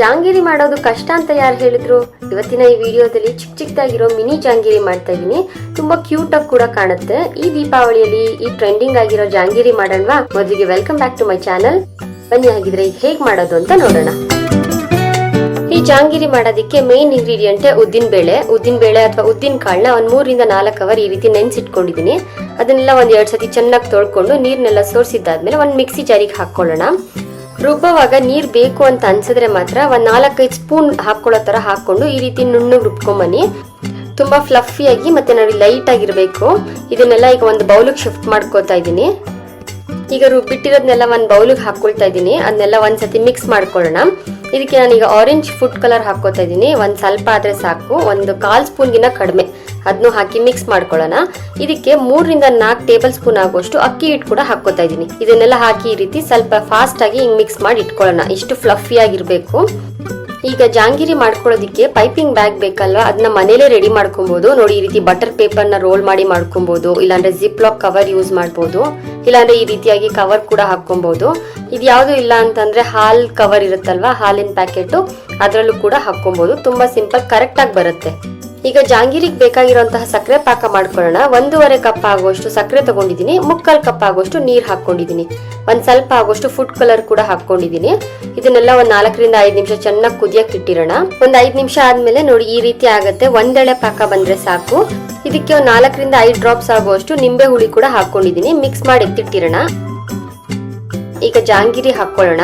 ಜಾಂಗಿರಿ ಮಾಡೋದು ಕಷ್ಟ ಅಂತ ಯಾರು ಹೇಳಿದ್ರು? ಇವತ್ತಿನ ಈ ವಿಡಿಯೋದಲ್ಲಿ ಚಿಕ್ಕ ಚಿಕ್ಕದಾಗಿರೋ ಮಿನಿ ಜಾಂಗಿರಿ ಮಾಡ್ತಾ ಇದ್ದೀನಿ ತುಂಬಾ ಕ್ಯೂಟ್ ಆಗಿ ಕೂಡ ಕಾಣುತ್ತೆ. ಈ ದೀಪಾವಳಿಯಲ್ಲಿ ಈ ಟ್ರೆಂಡಿಂಗ್ ಆಗಿರೋ ಜಾಂಗಿರಿ ಮಾಡೋಣವಾ? ಮೊದಲಿಗೆ welcome back to my channel ಬನ್ನಿ, ಹಾಗಿದ್ರೆ ಈಗ ಹೇಗ್ ಮಾಡೋದು ಅಂತ ನೋಡೋಣ. ಈ ಜಾಂಗಿರಿ ಮಾಡೋದಕ್ಕೆ ಮೇನ್ ಇಂಗ್ರೀಡಿಯಂಟ್ ಉದ್ದಿನ ಬೇಳೆ. ಉದ್ದಿನ ಬೇಳೆ ಅಥವಾ ಉದ್ದಿನ ಕಾಳನ್ನ ಒಂದ್ ಮೂರಿಂದ ನಾಲ್ಕು ಅವರ್ ಈ ರೀತಿ ನೆನ್ಸಿಟ್ಕೊಂಡಿದೀನಿ. ಅದನ್ನೆಲ್ಲ ಒಂದ್ ಎರಡ್ ಸತಿ ಚೆನ್ನಾಗಿ ತೊಳ್ಕೊಂಡು ನೀರ್ನೆಲ್ಲ ಸೋರ್ಸಿದ್ದಾದ್ಮೇಲೆ ಒಂದ್ ಮಿಕ್ಸಿ ಜಾರಿಗೆ ಹಾಕೊಳ್ಳೋಣ ರುಬ್ಬುವಾಗ ನೀರ್ ಬೇಕು ಅಂತ ಅನ್ಸಿದ್ರೆ ಮಾತ್ರ ಒಂದ್ ನಾಲ್ಕೈದು ಸ್ಪೂನ್ ಹಾಕೊಳ್ಳೋ ತರ ಹಾಕೊಂಡು ಈ ರೀತಿ ನುಣ್ಣಗೆ ರುಬ್ಕೊಂಬನಿ ತುಂಬಾ ಫ್ಲಫಿಯಾಗಿ ಮತ್ತೆ ನಾವು ಲೈಟ್ ಆಗಿರ್ಬೇಕು. ಇದನ್ನೆಲ್ಲ ಈಗ ಒಂದು ಬೌಲಿಗೆ ಶಿಫ್ಟ್ ಮಾಡ್ಕೋತಾ ಇದ್ದೀನಿ. ಈಗ ರುಬ್ಬಿಟ್ಟಿರೋದ್ನೆಲ್ಲ ಒಂದು ಬೌಲಿಗೆ ಹಾಕೊಳ್ತಾ ಇದ್ದೀನಿ. ಅದನ್ನೆಲ್ಲ ಒಂದ್ಸತಿ ಮಿಕ್ಸ್ ಮಾಡ್ಕೊಳ್ಳೋಣ. ಇದಕ್ಕೆ ನಾನೀಗ ಆರೆಂಜ್ ಫುಡ್ ಕಲರ್ ಹಾಕೋತಾ ಇದ್ದೀನಿ. ಒಂದು ಸ್ವಲ್ಪ ಆದ್ರೆ ಸಾಕು. ಒಂದು ಕಾಲ್ ಸ್ಪೂನ್ಗಿನ ಕಡಿಮೆ. ಅದನ್ನು ಹಾಕಿ ಮಿಕ್ಸ್ ಮಾಡ್ಕೊಳ್ಳೋಣ. ಇದಕ್ಕೆ ಮೂರರಿಂದ ನಾಲ್ಕು ಟೇಬಲ್ ಸ್ಪೂನ್ ಆಗುವಷ್ಟು ಅಕ್ಕಿ ಹಿಟ್ಟು ಕೂಡ ಹಾಕೋತಾ ಇದ್ದೀನಿ. ಇದನ್ನೆಲ್ಲ ಹಾಕಿ ಈ ರೀತಿ ಸ್ವಲ್ಪ ಫಾಸ್ಟ್ ಆಗಿ ಹಿಂಗ್ ಮಿಕ್ಸ್ ಮಾಡಿ ಇಟ್ಕೊಳ್ಳೋಣ. ಇಷ್ಟು ಫ್ಲಫಿ ಆಗಿರಬೇಕು. ಈಗ ಜಾಂಗಿರಿ ಮಾಡ್ಕೊಳ್ಳೋದಕ್ಕೆ ಪೈಪಿಂಗ್ ಬ್ಯಾಗ್ ಬೇಕಲ್ವಾ? ಅದನ್ನ ಮನೇಲೆ ರೆಡಿ ಮಾಡ್ಕೊಬಹುದು ನೋಡಿ, ಈ ರೀತಿ ಬಟರ್ ಪೇಪರ್ನ ರೋಲ್ ಮಾಡಿ ಮಾಡ್ಕೊಬಹುದು ಇಲ್ಲಾಂದ್ರೆ ಜಿಪ್ ಲಾಕ್ ಕವರ್ ಯೂಸ್ ಮಾಡ್ಬೋದು. ಇಲ್ಲಾಂದ್ರೆ ಈ ರೀತಿಯಾಗಿ ಕವರ್ ಕೂಡ ಹಾಕೊಬಹುದು ಇದು ಯಾವುದು ಇಲ್ಲ ಅಂತಂದ್ರೆ ಹಾಲ್ ಕವರ್ ಇರುತ್ತಲ್ವಾ, ಹಾಲಿನ ಪ್ಯಾಕೆಟ್ ಅದರಲ್ಲೂ ಕೂಡ ಹಾಕೊಬಹುದು ತುಂಬಾ ಸಿಂಪಲ್ ಕರೆಕ್ಟ್ ಆಗಿ ಬರುತ್ತೆ. ಈಗ ಜಾಂಗೀರಿಗೆ ಬೇಕಾಗಿರುವಂತಹ ಸಕ್ಕರೆ ಪಾಕ ಮಾಡ್ಕೊಳ್ಳೋಣ. ಒಂದೂವರೆ ಕಪ್ ಆಗುವಷ್ಟು ಸಕ್ಕರೆ ತಗೊಂಡಿದ್ದೀನಿ. ಮುಕ್ಕಾಲ್ ಕಪ್ ಆಗುವಷ್ಟು ನೀರು ಹಾಕೊಂಡಿದ್ದೀನಿ ಒಂದ್ ಸ್ವಲ್ಪ ಆಗುವಷ್ಟು ಫುಡ್ ಕಲರ್ ಕೂಡ ಹಾಕೊಂಡಿದ್ದೀನಿ ಇದನ್ನೆಲ್ಲ ಒಂದ್ ನಾಲ್ಕರಿಂದ ಐದ್ ನಿಮಿಷ ಚೆನ್ನಾಗಿ ಕುದಿಯಕ್ ಇಟ್ಟಿರೋಣ. ಒಂದ್ ಐದ್ ನಿಮಿಷ ಆದ್ಮೇಲೆ ನೋಡಿ, ಈ ರೀತಿ ಆಗುತ್ತೆ. ಒಂದೆಳೆ ಪಾಕ ಬಂದ್ರೆ ಸಾಕು. ಇದಕ್ಕೆ ಒಂದ್ ನಾಲ್ಕರಿಂದ ಐದ್ ಡ್ರಾಪ್ಸ್ ಆಗುವಷ್ಟು ನಿಂಬೆ ಹುಳಿ ಕೂಡ ಹಾಕೊಂಡಿದ್ದೀನಿ ಮಿಕ್ಸ್ ಮಾಡಿ ಎತ್ತಿಟ್ಟಿರೋಣ. ಈಗ ಜಾಂಗಿರಿ ಹಾಕೊಳ್ಳೋಣ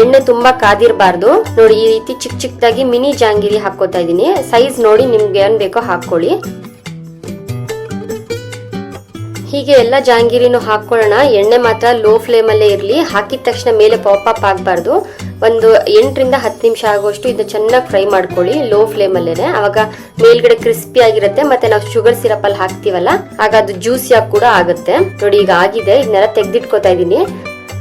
ಎಣ್ಣೆ ತುಂಬಾ ಕಾದಿರಬಾರ್ದು. ನೋಡಿ, ಈ ರೀತಿ ಚಿಕ್ಕ ಚಿಕ್ಕದಾಗಿ ಮಿನಿ ಜಾಂಗಿರಿ ಹಾಕೋತಾ ಇದೀನಿ ಸೈಜ್ ನೋಡಿ ನಿಮ್ಗೆ ಏನ್ ಬೇಕೋ ಹಾಕೊಳ್ಳಿ ಹೀಗೆ ಎಲ್ಲ ಜಾಂಗಿರಿನೂ ಹಾಕೊಳ್ಳೋಣ ಎಣ್ಣೆ ಮಾತ್ರ ಲೋ ಫ್ಲೇಮ್ ಅಲ್ಲೇ ಇರಲಿ. ಹಾಕಿದ ತಕ್ಷಣ ಮೇಲೆ ಪಾಪ್ ಅಪ್ ಆಗಬಾರ್ದು. ಒಂದು ಎಂಟರಿಂದ ಹತ್ತು ನಿಮಿಷ ಆಗುವಷ್ಟು ಇದು ಚೆನ್ನಾಗಿ ಫ್ರೈ ಮಾಡ್ಕೊಳ್ಳಿ. ಲೋ ಫ್ಲೇಮ್ ಅಲ್ಲೇನೆ. ಅವಾಗ ಮೇಲ್ಗಡೆ ಕ್ರಿಸ್ಪಿ ಆಗಿರುತ್ತೆ. ಮತ್ತೆ ನಾವು ಶುಗರ್ ಸಿರಪ್ ಅಲ್ಲಿ ಹಾಕ್ತಿವಲ್ಲ, ಆಗ ಅದು ಜ್ಯೂಸಿಯಾಗಿ ಕೂಡ ಆಗುತ್ತೆ. ನೋಡಿ, ಈಗ ಆಗಿದೆ. ಇದನ್ನೆಲ್ಲ ತೆಗೆದಿಟ್ಕೋತಾ ಇದೀನಿ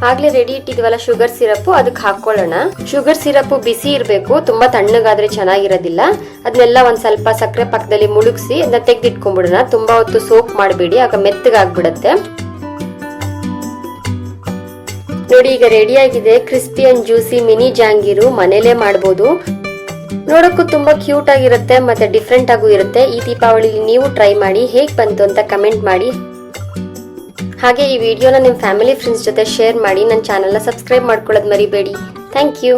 ಆಗ್ಲೇ ರೆಡಿ ಇಟ್ಟಿದ್ವಲ್ಲ ಶುಗರ್ ಸಿರಪ್ ಅದಕ್ಕೆ ಹಾಕೊಳ್ಳೋಣ ಶುಗರ್ ಸಿರಪ್ ಬಿಸಿ ಇರಬೇಕು, ತುಂಬಾ ತಣ್ಣಗಾದ್ರೆ ಚೆನ್ನಾಗಿರೋದಿಲ್ಲ. ಅದನ್ನೆಲ್ಲ ಒಂದ್ ಸ್ವಲ್ಪ ಸಕ್ಕರೆ ಪಕ್ಕದಲ್ಲಿ ಮುಳುಗಿಸಿ ಅದನ್ನ ತೆಗ್ದಿಟ್ಕೊಂಡ್ಬಿಡೋಣ. ತುಂಬಾ ಹೊತ್ತು ಸೋಕ್ ಮಾಡಬೇಡಿ, ಆಗ ಮೆತ್ತಗಾಗ್ಬಿಡತ್ತೆ. ನೋಡಿ, ಈಗ ರೆಡಿ ಆಗಿದೆ crispy and juicy mini jangiri. ಮನೇಲೇ ಮಾಡಬಹುದು ನೋಡಕ್ಕೂ ತುಂಬಾ ಕ್ಯೂಟ್ ಆಗಿರುತ್ತೆ, ಮತ್ತೆ ಡಿಫ್ರೆಂಟ್ ಆಗೂ ಇರುತ್ತೆ. ಈ ದೀಪಾವಳಿಲಿ ನೀವು ಟ್ರೈ ಮಾಡಿ, ಹೇಗ್ ಬಂತು ಅಂತ ಕಮೆಂಟ್ ಮಾಡಿ. ಹಾಗೆ ಈ ವಿಡಿಯೋನ ನಿಮ್ಮ ಫ್ಯಾಮಿಲಿ ಫ್ರೆಂಡ್ಸ್ ಜೊತೆ ಶೇರ್ ಮಾಡಿ ನನ್ನ ಚಾನಲ್ನ ಸಬ್ಸ್ಕ್ರೈಬ್ ಮಾಡ್ಕೊಳ್ಳೋದು ಮರಿಬೇಡಿ. Thank you